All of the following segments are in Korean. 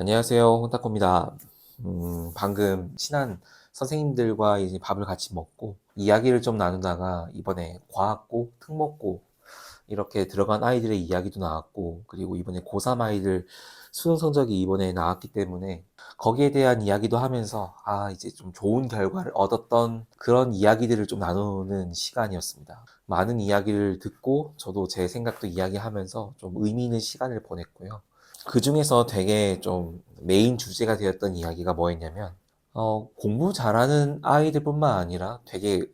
안녕하세요. 혼타코입니다. 음, 방금 친한 선생님들과 이제 밥을 같이 먹고 이야기를 좀 나누다가 이번에 과학고, 특목고 이렇게 들어간 아이들의 이야기도 나왔고 그리고 이번에 고3 아이들 수능 성적이 이번에 나왔기 때문에 거기에 대한 이야기도 하면서 아, 이제 좀 좋은 결과를 얻었던 그런 이야기들을 좀 나누는 시간이었습니다. 많은 이야기를 듣고 저도 제 생각도 이야기하면서 좀 의미 있는 시간을 보냈고요. 그 중에서 되게 좀 메인 주제가 되었던 이야기가 뭐였냐면, 어, 공부 잘하는 아이들뿐만 아니라 되게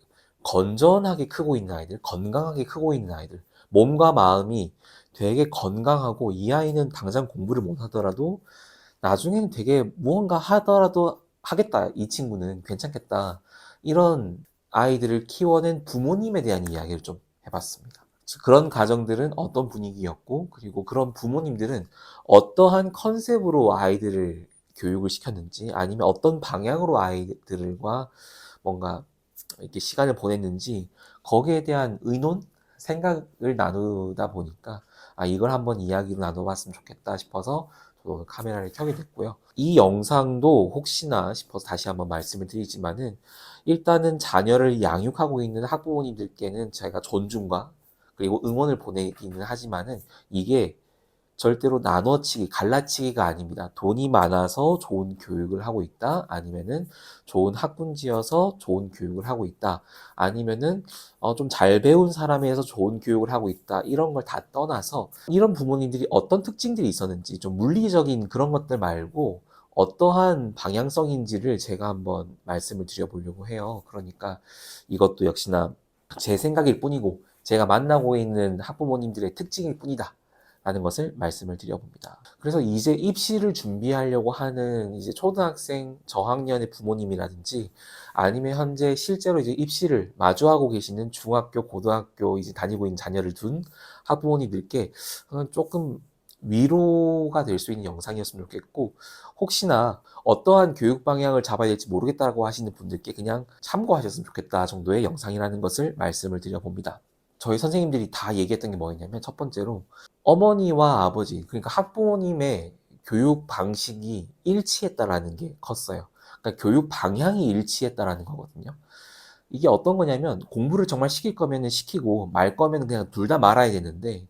건전하게 크고 있는 아이들, 건강하게 크고 있는 아이들, 몸과 마음이 되게 건강하고 이 아이는 당장 공부를 못 하더라도 나중에는 되게 무언가 하더라도 하겠다. 이 친구는 괜찮겠다. 이런 아이들을 키워낸 부모님에 대한 이야기를 좀 해봤습니다. 그런 가정들은 어떤 분위기였고, 그리고 그런 부모님들은 어떠한 컨셉으로 아이들을 교육을 시켰는지, 아니면 어떤 방향으로 아이들과 뭔가 이렇게 시간을 보냈는지, 거기에 대한 의논, 생각을 나누다 보니까, 아, 이걸 한번 이야기로 나눠봤으면 좋겠다 싶어서 카메라를 켜게 됐고요. 이 영상도 혹시나 싶어서 다시 한번 말씀을 드리지만은, 일단은 자녀를 양육하고 있는 학부모님들께는 제가 존중과 그리고 응원을 보내기는 하지만은 이게 절대로 나눠치기, 갈라치기가 아닙니다. 돈이 많아서 좋은 교육을 하고 있다. 아니면은 좋은 학군지여서 좋은 교육을 하고 있다. 아니면은 어, 좀 잘 배운 사람에서 좋은 교육을 하고 있다. 이런 걸 다 떠나서 이런 부모님들이 어떤 특징들이 있었는지 좀 물리적인 그런 것들 말고 어떠한 방향성인지를 제가 한번 말씀을 드려보려고 해요. 그러니까 이것도 역시나 제 생각일 뿐이고 제가 만나고 있는 학부모님들의 특징일 뿐이다. 라는 것을 말씀을 드려봅니다. 그래서 이제 입시를 준비하려고 하는 이제 초등학생 저학년의 부모님이라든지 아니면 현재 실제로 이제 입시를 마주하고 계시는 중학교, 고등학교 이제 다니고 있는 자녀를 둔 학부모님들께 조금 위로가 될 수 있는 영상이었으면 좋겠고 혹시나 어떠한 교육 방향을 잡아야 될지 모르겠다고 하시는 분들께 그냥 참고하셨으면 좋겠다 정도의 영상이라는 것을 말씀을 드려봅니다. 저희 선생님들이 다 얘기했던 게 뭐였냐면 첫 번째로 어머니와 아버지 그러니까 학부모님의 교육 방식이 일치했다라는 게 컸어요. 그러니까 교육 방향이 일치했다라는 거거든요. 이게 어떤 거냐면 공부를 정말 시킬 거면 시키고 말 거면 그냥 둘 다 말아야 되는데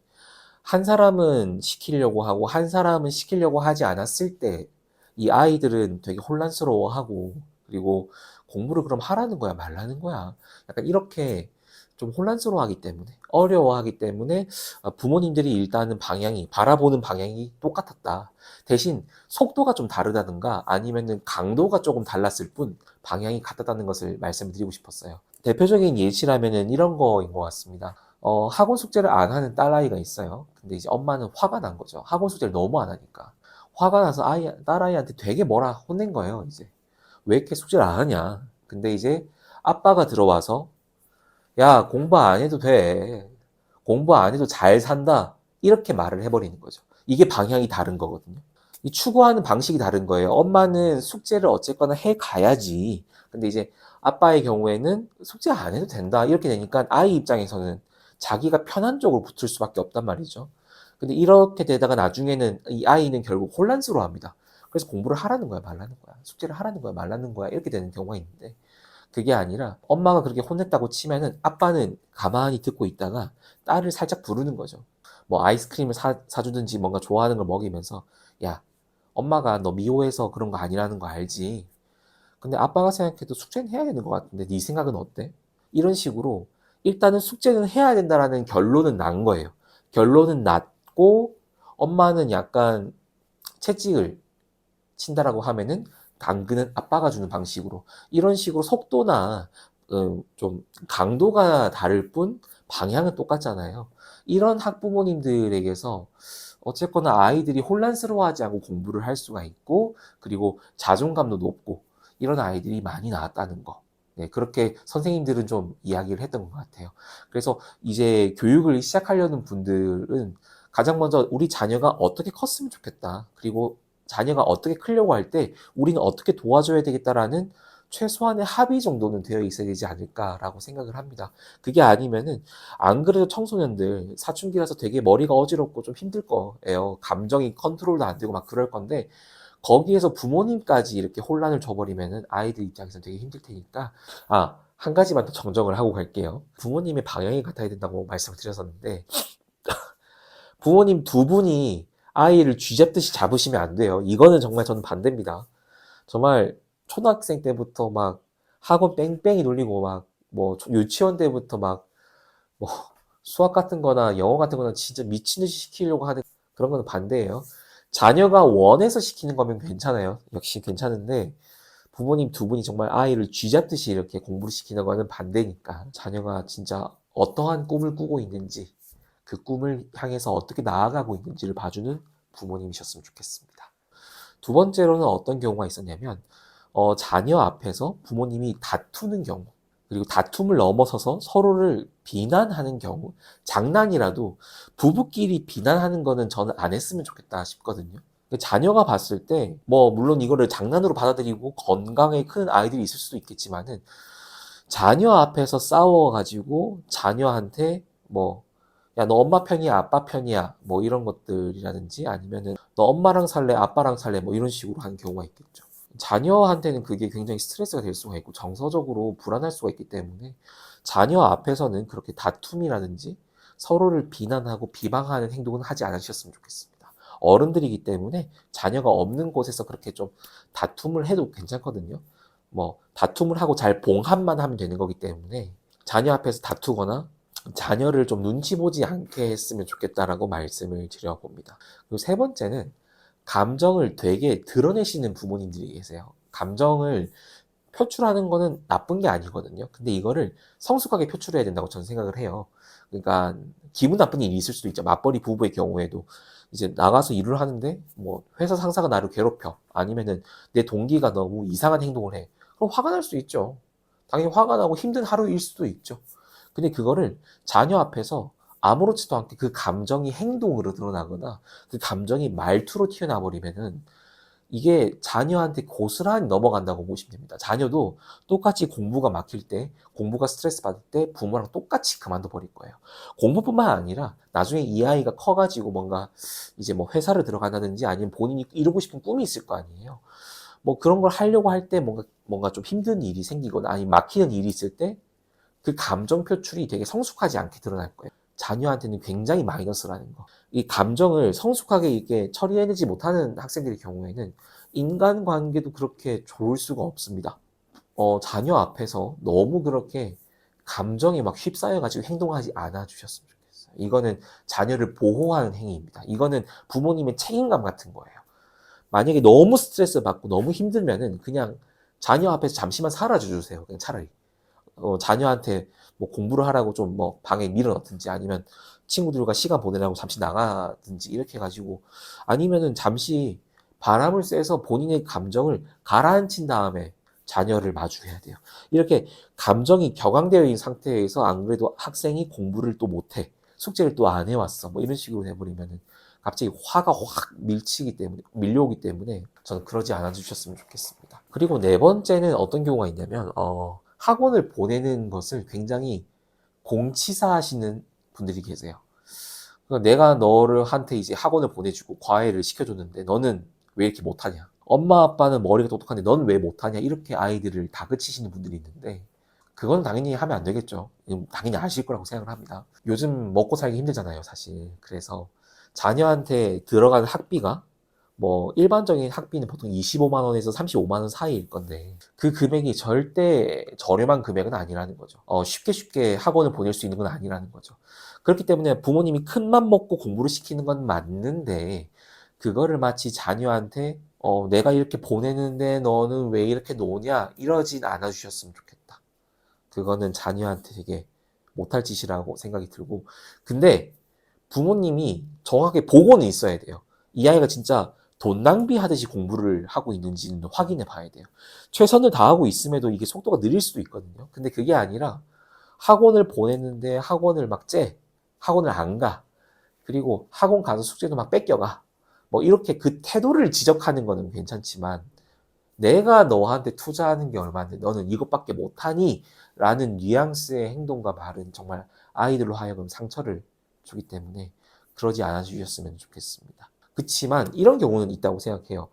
한 사람은 시키려고 하고 한 사람은 시키려고 하지 않았을 때 이 아이들은 되게 혼란스러워하고 그리고 공부를 그럼 하라는 거야 말라는 거야 약간 이렇게 좀 혼란스러워하기 때문에 어려워하기 때문에 아, 부모님들이 일단은 방향이 바라보는 방향이 똑같았다. 대신 속도가 좀 다르다든가 아니면은 강도가 조금 달랐을 뿐 방향이 같았다는 것을 말씀드리고 싶었어요. 대표적인 예시라면은 이런 거인 것 같습니다. 어, 학원 숙제를 안 하는 딸아이가 있어요. 근데 이제 엄마는 화가 난 거죠. 학원 숙제를 너무 안 하니까. 화가 나서 아이, 딸아이한테 되게 뭐라 혼낸 거예요, 이제. 왜 이렇게 숙제를 안 하냐. 근데 이제 아빠가 들어와서 야, 공부 안 해도 돼. 공부 안 해도 잘 산다. 이렇게 말을 해버리는 거죠. 이게 방향이 다른 거거든요. 이 추구하는 방식이 다른 거예요. 엄마는 숙제를 어쨌거나 해 가야지. 근데 이제 아빠의 경우에는 숙제 안 해도 된다. 이렇게 되니까 아이 입장에서는 자기가 편한 쪽으로 붙을 수밖에 없단 말이죠. 근데 이렇게 되다가 나중에는 이 아이는 결국 혼란스러워 합니다. 그래서 공부를 하라는 거야, 말라는 거야. 숙제를 하라는 거야, 말라는 거야. 이렇게 되는 경우가 있는데 그게 아니라 엄마가 그렇게 혼냈다고 치면은 아빠는 가만히 듣고 있다가 딸을 살짝 부르는 거죠. 뭐 아이스크림을 사, 사주든지 뭔가 좋아하는 걸 먹이면서 야, 엄마가 너 미워해서 그런 거 아니라는 거 알지? 근데 아빠가 생각해도 숙제는 해야 되는 것 같은데 네 생각은 어때? 이런 식으로 일단은 숙제는 해야 된다라는 결론은 난 거예요. 결론은 났고 엄마는 약간 채찍을 친다라고 하면은 당근은 아빠가 주는 방식으로 이런 식으로 속도나 음, 좀 강도가 다를 뿐 방향은 똑같잖아요. 이런 학부모님들에게서 어쨌거나 아이들이 혼란스러워하지 않고 공부를 할 수가 있고 그리고 자존감도 높고 이런 아이들이 많이 나왔다는 거. 네, 그렇게 선생님들은 좀 이야기를 했던 것 같아요. 그래서 이제 교육을 시작하려는 분들은 가장 먼저 우리 자녀가 어떻게 컸으면 좋겠다. 그리고 자녀가 어떻게 크려고 할 때 우리는 어떻게 도와줘야 되겠다라는 최소한의 합의 정도는 되어 있어야 되지 않을까라고 생각을 합니다. 그게 아니면은 안 그래도 청소년들 사춘기라서 되게 머리가 어지럽고 좀 힘들 거예요. 감정이 컨트롤도 안 되고 막 그럴 건데 거기에서 부모님까지 이렇게 혼란을 줘버리면은 아이들 입장에서는 되게 힘들 테니까 아 한 가지만 더 정정을 하고 갈게요. 부모님의 방향이 같아야 된다고 말씀을 드렸었는데 부모님 두 분이 아이를 쥐잡듯이 잡으시면 안 돼요. 이거는 정말 저는 반대입니다. 정말 초등학생 때부터 막 학원 뺑뺑이 돌리고 막 뭐 유치원 때부터 막 뭐 수학 같은 거나 영어 같은 거나 진짜 미친 듯이 시키려고 하는 그런 거는 반대예요. 자녀가 원해서 시키는 거면 괜찮아요. 역시 괜찮은데 부모님 두 분이 정말 아이를 쥐잡듯이 이렇게 공부를 시키는 거는 반대니까 자녀가 진짜 어떠한 꿈을 꾸고 있는지 그 꿈을 향해서 어떻게 나아가고 있는지를 봐주는 부모님이셨으면 좋겠습니다. 두 번째로는 어떤 경우가 있었냐면 어, 자녀 앞에서 부모님이 다투는 경우 그리고 다툼을 넘어서서 서로를 비난하는 경우 장난이라도 부부끼리 비난하는 거는 저는 안 했으면 좋겠다 싶거든요. 자녀가 봤을 때 뭐 물론 이거를 장난으로 받아들이고 건강에 큰 아이들이 있을 수도 있겠지만은 자녀 앞에서 싸워 가지고 자녀한테 뭐 야, 너 엄마 편이야, 아빠 편이야, 뭐 이런 것들이라든지 아니면은 너 엄마랑 살래, 아빠랑 살래, 뭐 이런 식으로 하는 경우가 있겠죠. 자녀한테는 그게 굉장히 스트레스가 될 수가 있고 정서적으로 불안할 수가 있기 때문에 자녀 앞에서는 그렇게 다툼이라든지 서로를 비난하고 비방하는 행동은 하지 않으셨으면 좋겠습니다. 어른들이기 때문에 자녀가 없는 곳에서 그렇게 좀 다툼을 해도 괜찮거든요. 뭐 다툼을 하고 잘 봉합만 하면 되는 거기 때문에 자녀 앞에서 다투거나 자녀를 좀 눈치 보지 않게 했으면 좋겠다라고 말씀을 드려봅니다. 그리고 세 번째는 감정을 되게 드러내시는 부모님들이 계세요. 감정을 표출하는 거는 나쁜 게 아니거든요. 근데 이거를 성숙하게 표출해야 된다고 저는 생각을 해요. 그러니까 기분 나쁜 일이 있을 수도 있죠. 맞벌이 부부의 경우에도 이제 나가서 일을 하는데 뭐 회사 상사가 나를 괴롭혀 아니면은 내 동기가 너무 이상한 행동을 해. 그럼 화가 날 수 있죠. 당연히 화가 나고 힘든 하루일 수도 있죠. 근데 그거를 자녀 앞에서 아무렇지도 않게 그 감정이 행동으로 드러나거나 그 감정이 말투로 튀어나와 버리면은 이게 자녀한테 고스란히 넘어간다고 보시면 됩니다. 자녀도 똑같이 공부가 막힐 때, 공부가 스트레스 받을 때 부모랑 똑같이 그만둬 버릴 거예요. 공부뿐만 아니라 나중에 이 아이가 커가지고 뭔가 이제 뭐 회사를 들어간다든지 아니면 본인이 이루고 싶은 꿈이 있을 거 아니에요. 뭐 그런 걸 하려고 할 때 뭔가 뭔가 좀 힘든 일이 생기거나 아니 막히는 일이 있을 때 그 감정 표출이 되게 성숙하지 않게 드러날 거예요. 자녀한테는 굉장히 마이너스라는 거. 이 감정을 성숙하게 이렇게 처리해내지 못하는 학생들의 경우에는 인간관계도 그렇게 좋을 수가 없습니다. 어, 자녀 앞에서 너무 그렇게 감정에 막 휩싸여가지고 행동하지 않아 주셨으면 좋겠어요. 이거는 자녀를 보호하는 행위입니다. 이거는 부모님의 책임감 같은 거예요. 만약에 너무 스트레스 받고 너무 힘들면은 그냥 자녀 앞에서 잠시만 사라져 주세요. 그냥 차라리. 어, 자녀한테 뭐 공부를 하라고 좀 뭐 방에 밀어넣든지 아니면 친구들과 시간 보내라고 잠시 나가든지 이렇게 해가지고 아니면은 잠시 바람을 쐬서 본인의 감정을 가라앉힌 다음에 자녀를 마주해야 돼요. 이렇게 감정이 격앙되어 있는 상태에서 안 그래도 학생이 공부를 또 못해. 숙제를 또 안 해왔어. 뭐 이런 식으로 해버리면은 갑자기 화가 확 밀치기 때문에, 밀려오기 때문에 저는 그러지 않아 주셨으면 좋겠습니다. 그리고 네 번째는 어떤 경우가 있냐면, 어, 학원을 보내는 것을 굉장히 공치사하시는 분들이 계세요. 그러니까 내가 너를 한테 이제 학원을 보내주고 과외를 시켜줬는데 너는 왜 이렇게 못하냐? 엄마 아빠는 머리가 똑똑한데 넌 왜 못하냐? 이렇게 아이들을 다그치시는 분들이 있는데 그건 당연히 하면 안 되겠죠. 당연히 아실 거라고 생각을 합니다. 요즘 먹고 살기 힘들잖아요, 사실. 그래서 자녀한테 들어가는 학비가 뭐 일반적인 학비는 보통 25만 원에서 35만 원 사이일 건데 그 금액이 절대 저렴한 금액은 아니라는 거죠. 어, 쉽게 쉽게 학원을 보낼 수 있는 건 아니라는 거죠. 그렇기 때문에 부모님이 큰 맘 먹고 공부를 시키는 건 맞는데 그거를 마치 자녀한테 어, 내가 이렇게 보내는데 너는 왜 이렇게 노냐 이러진 않아 주셨으면 좋겠다. 그거는 자녀한테 되게 못할 짓이라고 생각이 들고 근데 부모님이 정확하게 보고는 있어야 돼요. 이 아이가 진짜 돈 낭비하듯이 공부를 하고 있는지는 확인해 봐야 돼요. 최선을 다하고 있음에도 이게 속도가 느릴 수도 있거든요. 근데 그게 아니라 학원을 보냈는데 학원을 막 째, 학원을 안 가, 그리고 학원 가서 숙제도 막 뺏겨가. 뭐 이렇게 그 태도를 지적하는 거는 괜찮지만 내가 너한테 투자하는 게 얼마인데 너는 이것밖에 못하니? 라는 뉘앙스의 행동과 말은 정말 아이들로 하여금 상처를 주기 때문에 그러지 않아 주셨으면 좋겠습니다. 그치만 이런 경우는 있다고 생각해요.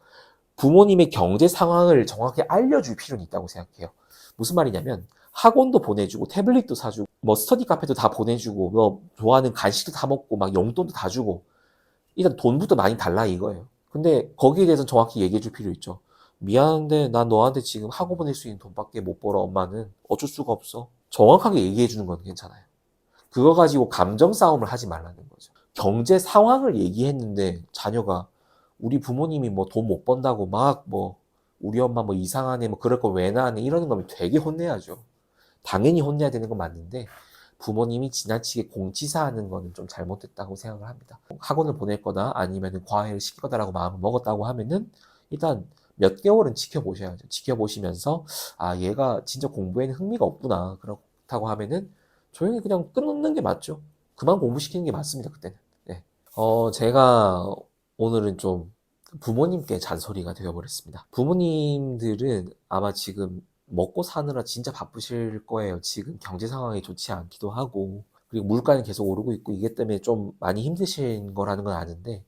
부모님의 경제 상황을 정확히 알려줄 필요는 있다고 생각해요. 무슨 말이냐면 학원도 보내주고 태블릿도 사주고 뭐 스터디 카페도 다 보내주고 뭐 좋아하는 간식도 다 먹고 막 용돈도 다 주고 일단 돈부터 많이 달라 이거예요. 근데 거기에 대해서 정확히 얘기해 줄 필요 있죠. 미안한데 난 너한테 지금 학원 보낼 수 있는 돈밖에 못 벌어 엄마는 어쩔 수가 없어. 정확하게 얘기해 주는 건 괜찮아요. 그거 가지고 감정 싸움을 하지 말라는 거죠. 경제 상황을 얘기했는데 자녀가 우리 부모님이 뭐 돈 못 번다고 막 뭐 우리 엄마 뭐 이상하네 뭐 그럴 거왜 나네 이러는 거면 되게 혼내야죠. 당연히 혼내야 되는 건 맞는데 부모님이 지나치게 공치사하는 거는 좀 잘못됐다고 생각을 합니다. 학원을 보낼 거다 아니면 과외를 시킬 거다라고 마음을 먹었다고 하면은 일단 몇 개월은 지켜보셔야죠. 지켜보시면서 아 얘가 진짜 공부에는 흥미가 없구나 그렇다고 하면은 조용히 그냥 끊는 게 맞죠. 그만 공부시키는 게 맞습니다 그때는. 네. 어 제가 오늘은 좀 부모님께 잔소리가 되어버렸습니다. 부모님들은 아마 지금 먹고 사느라 진짜 바쁘실 거예요. 지금 경제 상황이 좋지 않기도 하고, 그리고 물가는 계속 오르고 있고, 이게 때문에 좀 많이 힘드신 거라는 건 아는데,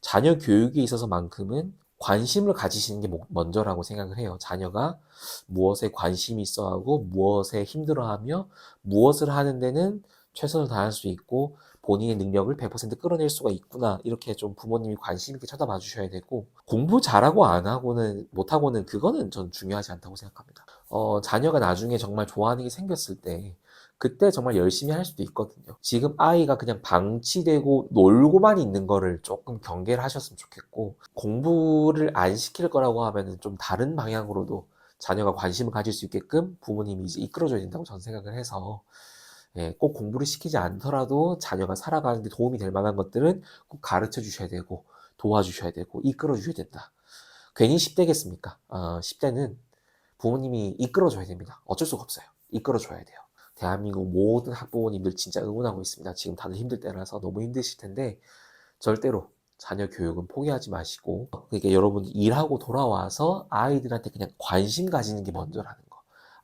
자녀 교육에 있어서만큼은 관심을 가지시는 게 먼저라고 생각을 해요. 자녀가 무엇에 관심이 있어 하고, 무엇에 힘들어 하며, 무엇을 하는 데는 최선을 다할 수 있고, 본인의 능력을 100% 끌어낼 수가 있구나. 이렇게 좀 부모님이 관심 있게 쳐다봐 주셔야 되고, 공부 잘하고 안 하고는, 못 하고는 그거는 전 중요하지 않다고 생각합니다. 어, 자녀가 나중에 정말 좋아하는 게 생겼을 때, 그때 정말 열심히 할 수도 있거든요. 지금 아이가 그냥 방치되고 놀고만 있는 거를 조금 경계를 하셨으면 좋겠고, 공부를 안 시킬 거라고 하면은 좀 다른 방향으로도 자녀가 관심을 가질 수 있게끔 부모님이 이제 이끌어줘야 된다고 저는 생각을 해서, 예, 꼭 공부를 시키지 않더라도 자녀가 살아가는 데 도움이 될 만한 것들은 꼭 가르쳐 주셔야 되고, 도와주셔야 되고, 이끌어 주셔야 된다. 괜히 10대겠습니까? 어, 10대는 부모님이 이끌어 줘야 됩니다. 어쩔 수가 없어요. 이끌어 줘야 돼요. 대한민국 모든 학부모님들 진짜 응원하고 있습니다. 지금 다들 힘들 때라서 너무 힘드실 텐데, 절대로 자녀 교육은 포기하지 마시고, 그러니까 여러분 일하고 돌아와서 아이들한테 그냥 관심 가지는 게 먼저라는 거.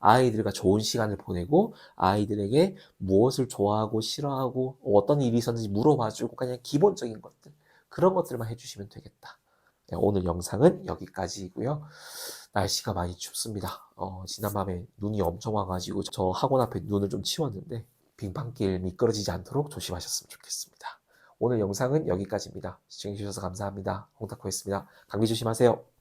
아이들과 좋은 시간을 보내고, 아이들에게 무엇을 좋아하고 싫어하고, 어떤 일이 있었는지 물어봐주고, 그냥 기본적인 것들. 그런 것들만 해주시면 되겠다. 네, 오늘 영상은 여기까지이고요. 날씨가 많이 춥습니다. 어, 지난 밤에 눈이 엄청 와가지고 저 학원 앞에 눈을 좀 치웠는데 빙판길 미끄러지지 않도록 조심하셨으면 좋겠습니다. 오늘 영상은 여기까지입니다. 시청해주셔서 감사합니다. 홍타코였습니다. 감기 조심하세요.